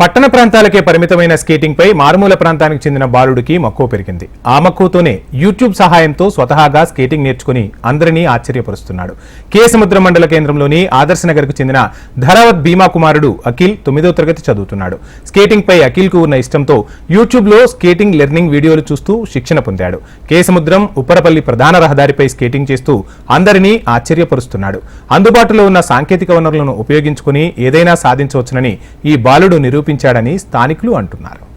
పట్టణ ప్రాంతాలకే పరిమితమైన స్కేటింగ్ పై మారుమూల ప్రాంతానికి చెందిన బాలుడికి మక్కువ పెరిగింది. ఆ మక్కువతోనే యూట్యూబ్ సహాయంతో స్వతహాగా స్కేటింగ్ నేర్చుకుని అందరినీ ఆశ్చర్యపరుస్తున్నాడు. కే సముద్ర మండల కేంద్రంలోని ఆదర్శనగర్కు చెందిన ధరావత్ భీమా కుమారుడు అఖిల్ తొమ్మిదో తరగతి చదువుతున్నాడు. స్కేటింగ్ పై అఖిల్కు ఉన్న ఇష్టంతో యూట్యూబ్లో స్కేటింగ్ లెర్నింగ్ వీడియోలు చూస్తూ శిక్షణ పొందాడు. కే సముద్రం ఉప్పరపల్లి ప్రధాన రహదారిపై స్కేటింగ్ చేస్తూ అందరినీ ఆశ్చర్యపరుస్తున్నాడు. అందుబాటులో ఉన్న సాంకేతిక వనరులను ఉపయోగించుకుని ఏదైనా సాధించవచ్చునని ఈ బాలుడు చూపించాడని స్థానికులు అంటున్నారు.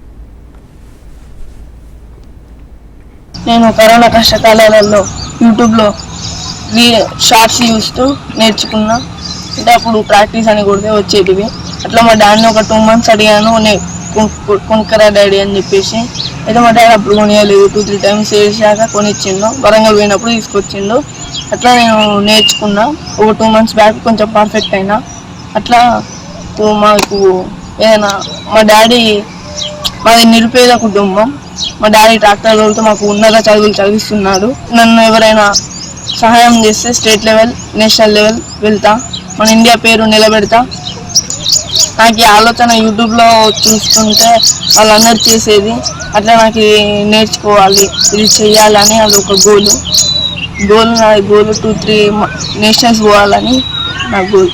నేను కరోనా కష్టకాలాలలో యూట్యూబ్లో షార్ట్స్ చూస్తూ నేర్చుకున్నా. అంటే అప్పుడు ప్రాక్టీస్ అని కూడా వచ్చేటివి. అట్లా మా డాడీని ఒక టూ మంత్స్ అడిగాను నే కొను- కొనుక్కరా డాడీ అని చెప్పేసి. అయితే మా డాడీ అప్పుడు కొనియలేదు. టూ త్రీ టైమ్స్ వేసాక కొనిచ్చిండు. వరంగల్ పోయినప్పుడు తీసుకొచ్చిండు. అట్లా నేను నేర్చుకున్నా. ఒక టూ మంత్స్ బ్యాక్ కొంచెం పర్ఫెక్ట్ అయినా. అట్లా ఓ మాకు ఏదైనా మా డాడీ మాది నిరుపేద కుటుంబం. మా డాడీ ట్రాక్టర్ తోలుతూ మాకు ఉన్నత చదువులు చదివిస్తున్నాడు. నన్ను ఎవరైనా సహాయం చేస్తే స్టేట్ లెవెల్ నేషనల్ లెవెల్ వెళ్తా. మన ఇండియా పేరు నిలబెడతా. నాకు ఈ ఆలోచన యూట్యూబ్లో చూస్తుంటే వాళ్ళందరూ చేసేది అట్లా నాకు నేర్చుకోవాలి ఇది చేయాలని అది ఒక గోలు గోల్ నా గోల్ టూ త్రీ నేషనల్స్ పోవాలని నా గోల్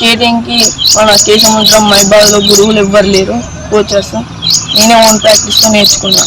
స్కేటింగ్కి మన కేశముద్రం మైబాద్లో గురువులు ఎవ్వరు లేరు. కోచర్స్. నేనే ఓన్ ప్రాక్టీస్తో నేర్చుకున్నా.